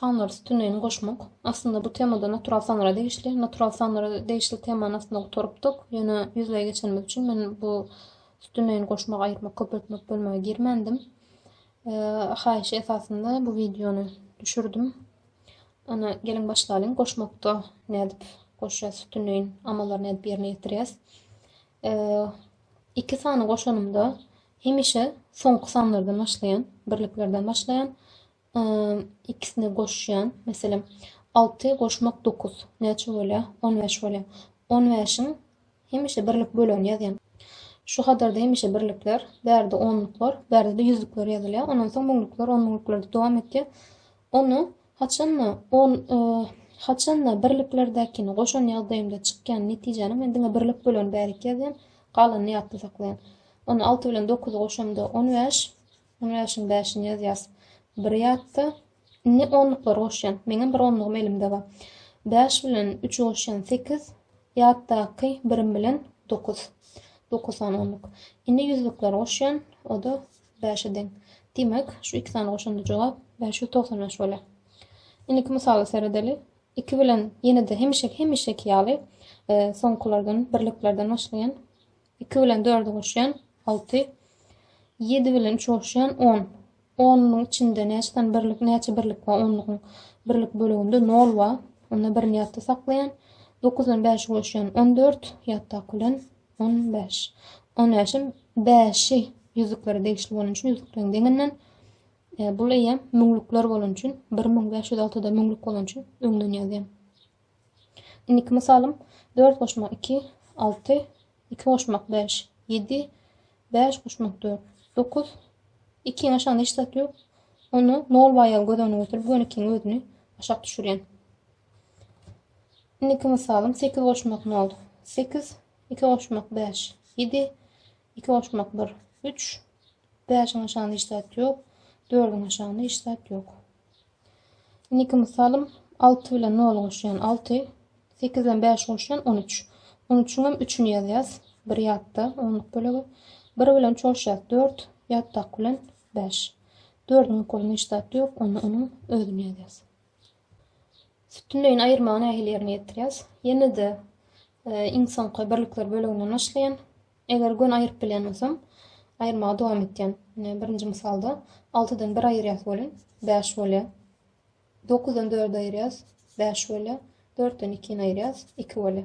sanlar sütünlerini koşmak. Aslında bu temada natural sanlara değişli. Natural sanlara değişli temanı aslında oturuptuk. Yana yüzlere geçirmek için ben bu sütünlerini koşmak, ayırmak, köpürtmek bölmeye girmendim. Ee, Hayiş esasında bu videonu düşürdüm. Ana gelin başlayalım. Koşmakta ne edip koşacağız sütünleyin amalarını edip yerine getireceğiz. Ee, iki sanı koşanımda hemişe son sanlardan başlayan, birliklerden başlayan ee, ikisine koşuyan mesela 6'ya koşmak 9 neçe böle 15 böle 15'in hemişe birlik bölön yazıyan şu kadar kadarda hemişe birlikler berde onluklar berde de yüzlükler yazılıyor. Ondan sonra münlükler on münlükler devam etti onu haçanla on e, haçanla birliklerdekini koşun yazdığımda çıkan netijeni men diňe birlik bölön bärik ýazýan galanyny ýatda saklaýan onu 6 bilen 9 goşamda 15 15'in 5'ini ýazýas bir 1 ne 10 goşyan. Meňe bir 10 elimde bar. 5 bilen 3 goşyan 8 ýatdaky 1 bilen 9. 9 san onluk. Indi yüzlükler goşyan, o da 5'e deň. Demek şu iki tane goşanda jogap 595 bolar. Indi iki misal seredeli. 2 bilen ýene de hemşek hemşek ýaly e, sonkulardan birliklerden başlayan 2 bilen 4 goşyan 6 7 bilen 3 goşyan 10 10'nun içinde neçeden birlik, neçe birlik var, 10'luğun birlik bölüğünde 0 var. Onu bir niyatta saklayan. 9'dan 5 koşuyan 14, yatta kulen 15. Onun için 5'i yüzükleri değişli olan için yüzüklerin deninden e, bu leyem münglükler olan için 1506'da münglük olan için ünlü yazayım. Şimdi iki misalım 4 koşmak 2, 6, 2 koşmak 5, 7, 5 koşmak 4, 9, 2 aşağıda işlet yok. Onu nol bayal gödönü götürüp bu 12'nin ödünü aşağı düşüryen. Şimdi iki misalım 8 koşmak ne oldu? 8, 2 koşmak 5, 7, 2 koşmak 1, 3, 5'in aşağıda işlet yok. 4'ün aşağıda işlet yok. Şimdi iki misalım 6 ile ne olur koşuyan 6, 8 ile 5 koşuyan 13. 13'ün hem 3'ünü yazıyaz. Bir yatta, onluk bölüğü. 1 bilen çoğuşat 4, yatta kulen 5. 4'ün kolunu işlet yok, onu onun ödünü yazıyaz. Sütünleyin ayırmağını ehliyerini yetiriyaz. Yine de e, insan birlikler bölüğünden başlayan. Eğer gün ayırıp bilen olsam, ayırmağa devam etken. Yani birinci misalda 6'dan 1 ayırıyaz bolin, 5 bolya. 9'dan 4 ayırıyaz, 5 bolya. 4'ten 2'ni ayırıyaz, 2 bolya.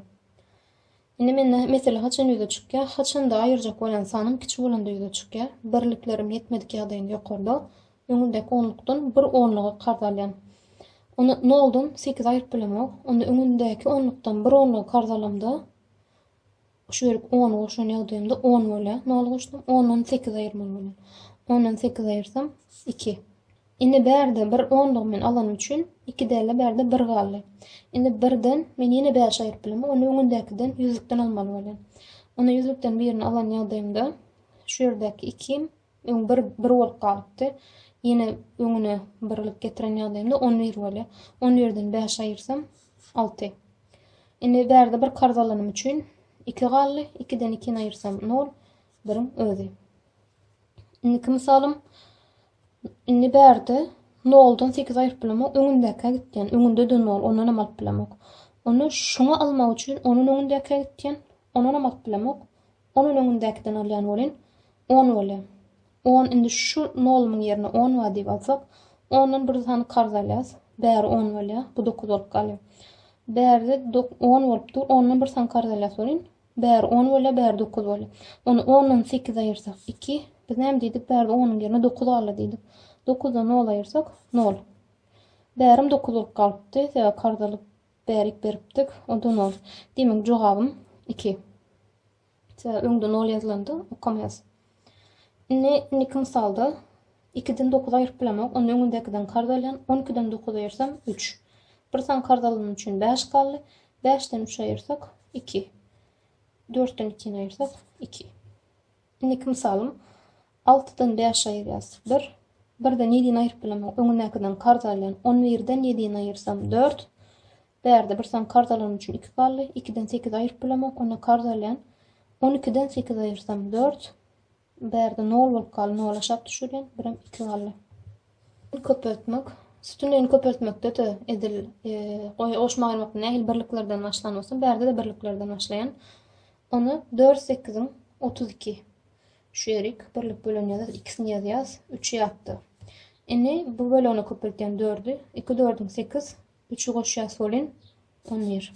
Indi men mesela haçan ýüze çykýar, haçan da ayırjak bolan sanım kiçi bolanda ýüze çykýar. Birliklerim yetmedik ýagdaýynda ýokarda öňündeki onlukdan bir onlugy kardalýan. Onu ne oldun? 8 ayırıp bilemok. Onda öňündeki onlukdan bir onlugy kardalamda şu yerip 10 goşan ýagdaýymda 10 bolýar. Ol goşdum? 10dan 8 ayırmaly bolýar. 10dan 8 ayırsam 2. Indi berde bir onluk men alan üçin 2 däle berde 1 galdy. Indi birden men ýene 5 aýryp bilemok. Onu öňündekiden yüzlükden almaly bolýar. Onu yüzlükden birini alan ýagdaýymda şu ýerdäki 2 öň bir bir bolup galypdy. Ýene öňüne birlik getiren ýagdaýymda 10 bir bolýar. 10 ýerden 5 aýyrsam 6. Indi berde bir kardalanım üçin 2 galdy. 2den 2 aýyrsam 0. Birim özi. Indi iki misalym Indi berde noldan 8 ayırıp bilemok, öňündäki gitýän, öňünde de nol, ondan hem alyp bilemok. Onu şuňa almak üçin onun öňündäki gitýän, ondan hem alyp bilemok. Onun öňündäkiden alýan bolyn 10 bolýar. 10 indi şu nolumyň ýerine 10 wa diýip alsak, ondan bir sany karzalýas, bäri 10 bolýar, bu 9 bolup galýar. Bärde 10 bolupdy, ondan bir sany karzalýas bolyn, bäri 10 bolýar, bäri 9 bolýar. Onu 10 8 aýyrsak 2, biz näme diýdik? Bärde 10'un ýerine 9 aly diýdik. 9'da 0 ayırsak 0. Bärim 9 bolup galypdy. Sebäp kardalyp bärik beripdik. O da 0. Demek jogabym 2. Sebäp öňde 0 ýazylandy, okamayaz. Ne iki misalda 2'den 9 ayırıp bilemok. Onun öňündekiden kardalyan 12'den 9 ayırsam 3. Bir san kardalanyň üçin 5 galdy. 5'ten 3 ayırsak 2. 4'ten 2'ni ayırsak 2. Iki misalım 6'dan 5 ayırýas 1. Birden 7'ni ayırıp bilemok. Öňündekiden kardalyan 11'den 7'ni ayırsam 4. Berde bir san kardalan üçin 2 galdy. 2'den 8 ayırıp bilemok. Onda kardalyan 12'den 8 ayırsam 4. Berde 0 bolup galy, 0 aşap düşürýän, birim 2 galdy. Köpetmek. Sütünlerini köpeltmekde de edil e, oşma ayırmak nähil birliklerden başlanmasın. Berde de birliklerden başlayan. Onu 4 8'in 32. Şu yerik birlik bölön yazar. ikisini yaz yaz. 3 yaptı. Eni bu bölönü köpelten 4'ü. 2 4'ün 8. 3'ü koşuya solin 11.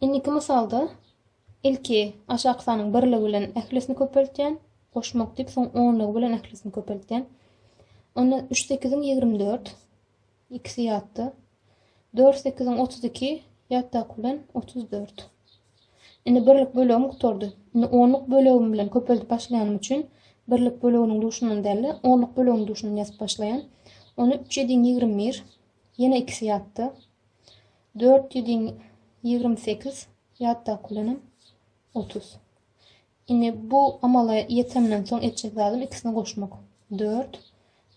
Inniki misalda ilki aşağı kısanın birligi bilen ählisini köpeltýän, goşmak diýip soň 10 bilen ählisini köpeltýän. Onu 3 8'in 24. İkisi ýatdy. 4 8'in 32 ýatda bilen 34. Indi birlik bölegi gutordy. 10luk bölegi bilen köpeltip başlaýanym üçin birlik böleginiň duşundan däli 10luk böleginiň duşuny ýazyp başlaýan. Onu 3 7'in 21 ýene ikisi ýatdy. 4 7'in 28 ýatda kulenim 30. Indi bu amala yetemden soň etjek lazım ikisini goşmak. 4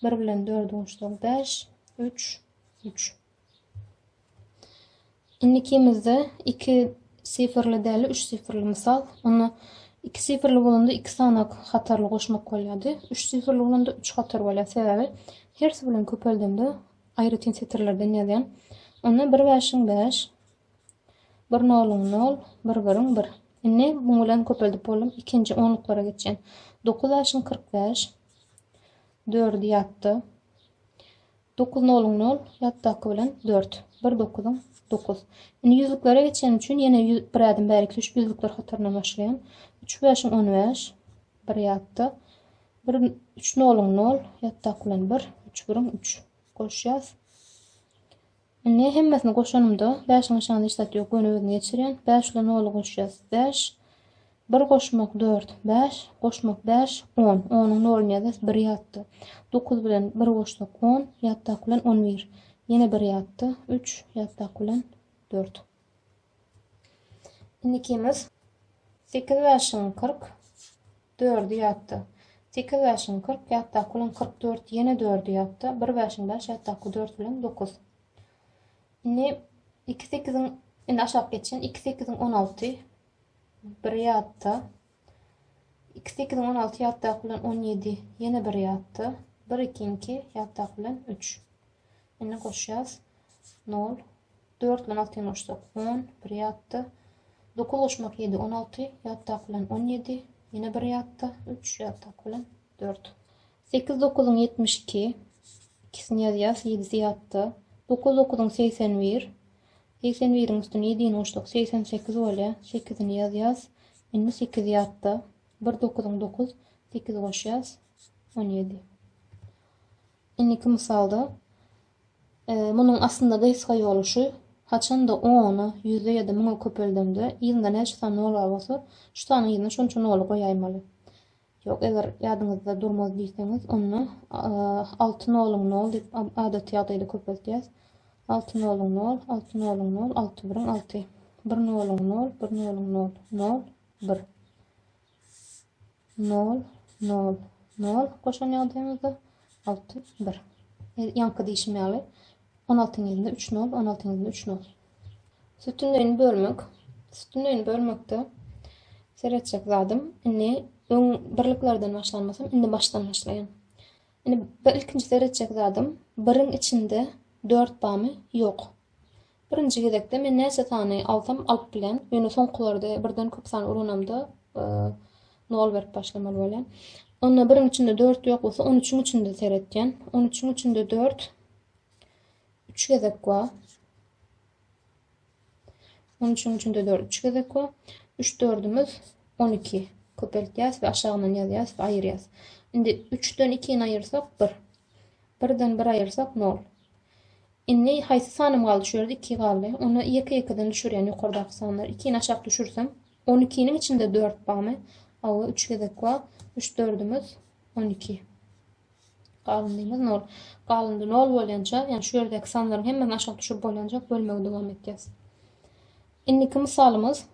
1 bilen 4 goşduk 5 3 3. Indi ikimizde 2 sifirli däli 3 sifirli misal. Onu 2 sifirli bolanda 2 sanak hatarly goşmak bolýardy. 3 sifirli bolanda 3 hatar bolýar. Sebäbi hersi bilen köpeldimde aýry tensitirlerden ýazýan. Onu 1 5 5 bir nolun nol, bir birin bir. Inni bu bilen köpeldip bolum ikinci onluklara geçen. 9 aşın 45. 4 ýatdy. 9 nolun nol, ýatdy akı bilen 4. 1 9'un 9. Inni yüzlüklere geçen üçün yine bir adım bärik üç yüzlükler hatarına başlayan. 3 5'in 15. 1 ýatdy. 1 3 nolun nol, ýatdy akı bilen 1. 3 birin 3. Koşýas. Ne hemmesini goşanımda 5 aşağıda işlet yok önüne geçiren 5 ile nolu goşacağız 5 1 koşmak 4 5 koşmak 5 10 10'un nolu yazız 1 yattı 9 bilen 1 koştuk 10 yatta kulen 11 yine 1 yattı 3 yatta kulen 4 İnikimiz 8 yaşın 40 4 yattı 8 yaşın 40 yatta kulen 44 yine 4 yattı 1 yaşın 5 yatta kulen 4 bilen 9 Ne 2 8'in indi aşağı geçen 2 8'in 16 bir yattı. 2 8'in 16 yattı bilen 17 yine bir yattı. 1 2 2 yattı bilen 3. Indi koşacağız. 0 4 bilen 6'yı koştuk. 10 bir yattı. 9 koşmak 7 16 yattı bilen 17 yine bir yattı. 3 yattı bilen 4. 8 9'un 72 ikisini yazıyaz 7'si yattı. 9 okudun 81. 81'in üstüne 7'ni uçtuk. 88 bolýar. 8'ini yaz yaz. Indi 8 ýatdy. 1 dokudun 9. 8 goşýas. 17. Indiki misalda e, munun aslında gysga ýoluşy haçan da 10'u, 100'e ya da 1000'e köpeldimde, ýylda näçe tane olar bolsa, şu tane ýylda şonça nolu goýaýmaly. Yok eger ýadyňyzda durmaz diýseniz, onu 6 nolun nol diýip adat ýagdaýda köpeltýäs. 6 nolun nol, 6 nolun nol, 6 birin 6. 1 nolun nol, 1 nolun nol, 0, 1. 0, 0, 0. Koşan ýagdaýymyzda 6, 1. Ýanky diýişmäli. 16 ýylynda 3 nol, 16 ýylynda 3 nol. Sütünlerini bölmek. Sütünlerini bölmekde seretçek zadım. Inni Öň birliklerden başlanmasam, indi baştan başlayan. Bir ilkinci seretçek zadım. Birin içinde 4 bamy ýok. Birinji gezekde men näçe tany alsam alyp bilen, ýöne soňkularda birden köp sany uranamda e, nol berip başlamaly bolan. Onda birin içinde 4 ýok bolsa, 13-üň içinde seretgen. 13-üň içinde 4 3 gezek wa. 13-üň içinde 4 3 gezek wa. 3 4-ümüz 12 köpeltýäs we aşagyna ýazýas we aýyrýas. Indi 3-den 2-ni aýyrsak 1. 1-den 1 aýyrsak 0. Indi haýsy sanym galdy şu ýerde 2 galdy. Onu 2-2-den düşürýän ýokardaky sanlar 2-ni aşağı düşürsem 12-nin içinde 4 bamy. Awa 3 gezek wa 3 4-ümüz 12. Galyndyňyz 0. Galyndy 0 bolýança, ýani şu ýerdäki sanlaryň hemme aşağı düşüp bolýança bölmegi dowam etýäs. Indiki misalymyz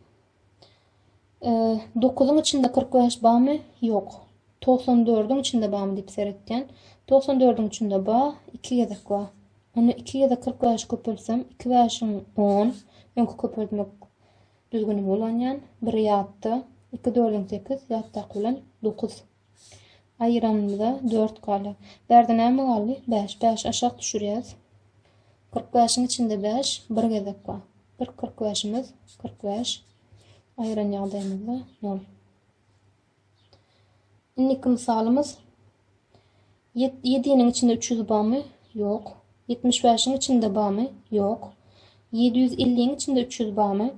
9'un içinde 45 bağ mı? Yok. 94'ün içinde bağ mı deyip seyretken. 94'ün içinde bağ 2 yedek bağ. Onu 2 ya da 45 köpülsem 2 5'in 10. Yonku köpültmek düzgünüm olan yan. 1 yattı. 2 4'ün 8 yattı kulen 9. Ayıramda 4 kalı. Berde näme galy? 5. 5 aşağı düşürýäs. 45'in içinde 5, 1 gezek var. 1 45'imiz 45. Ayıran ýagdaýymyzda 0. İnniki misalımız 7'nin içinde 300 bamy? Yok. 75'in içinde bamy? Yok. 750'nin içinde 300 bamy?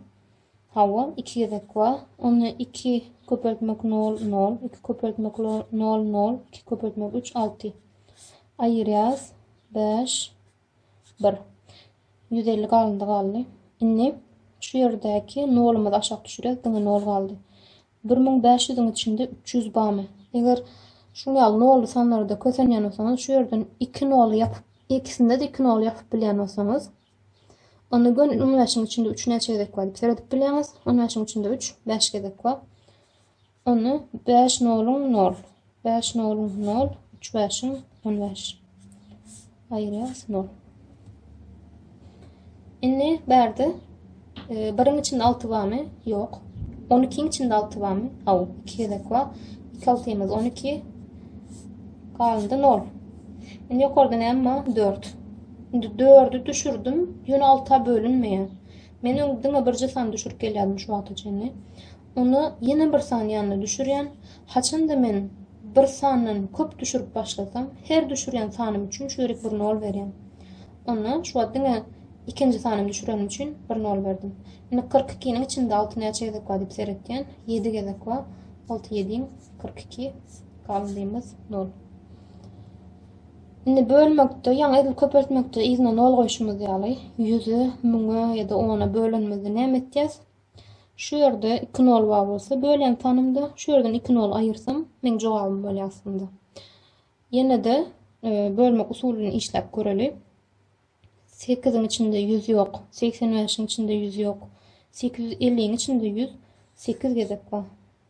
Hava 2 gezek var. Onu 2 köpeltmek 0 0, 2 köpeltmek 0 0, 2 köpeltmek 3 6. Ayırýas 5 1. 150 galyndy galdy. Inni şu yerdäki nolumuzy aşağı düşürýäs, diňe nol galdy. 1500'ün içinde 300 bamy. Eger şunu ýaly nolly sanlarda kösenýän bolsaňyz, şu yerden 2 nol ýapyp, ikisinde de 2 nol ýapyp bilýän bolsaňyz, onu gön 15'in içinde 3 näçe gezek var diýip seredip bilýäňiz. 15'in içinde 3, 5 gezek var. Onu 5 nolun 0. 5 nolun 0, 3 5'in 15. Ayırýas 0. Inni berdi. E, barın içinde 6 var mı? Yok. 12'nin içinde 6 var mı? Au. 2 yedek var. 2 altıyımız 12. Kaldı 0. Yok oradan ama 4. Şimdi 4'ü düşürdüm. Yön alta bölünmeye. Menin dima bir san düşürüp geldim şu atıcını. Onu yine bir san yanına düşüren. Haçın da men bir sanın köp düşürüp başlasam. Her düşüren sanım için şöyrek bir nol veren. Onu şu atıcını ikinci sanym düşürenim üçin bir nol berdim. Şimdi 42 nin içinde 6 näçe gezek bar dip seretken 7 gezek bar. 6 7 42 kaldığımız 0 bölmekde, yani edil köpeltmekde izne nol koşumuz ýaly. Yüzü, müňe ya da ona bölünmezi näme etýäs? Şu yerde 2 nol var bolsa, bölen tanımda şu yerden 2 nol ayırsam, men jogabym bolýar aslında. Yine de e, bölmek usulünü işlep göreli. 8'in içinde 100 yok. 85'in içinde 100 yok. 850'in içinde 100. 8 gezek var.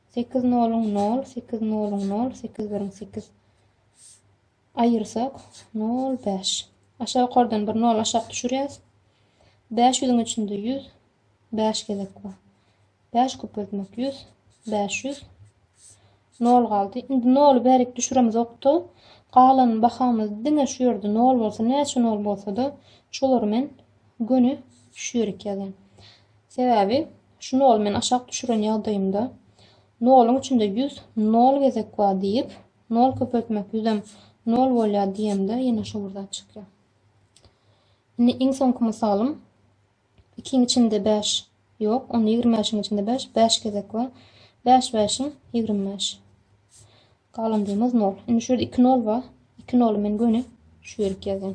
8 nolun 0, 8 nolun 0, 8 verin 8. Ayırsak 0, 5. Aşağı yukarıdan bir 0 aşağı düşürýäs. 500'ün içinde 100, 5 gezek var. 5 köpeltmek 100, 500. 0 galdy. Indi 0 berik düşüremiz oktu. Galan bakamız diňe şu ýerde 0 bolsa, näçe 0 bolsa da şolary men gönü düşürik ýaly. Sebebi şu 0 men aşağı düşüren ýagdaýymda 0'un içinde 100, 0 gezek var diýip 0 köpeltmek 100'em 0 bolýar diýemde ýene şu burdan çykýar. Indi iň soňky misalym 2'nin içinde 5 yok. Onu 25'in içinde 5. 5 gezek var. 5 5'in 25. Kalan diýmez 0. Indi şurada 2 0 var. 2 0 men göni şu ýerke ýazan.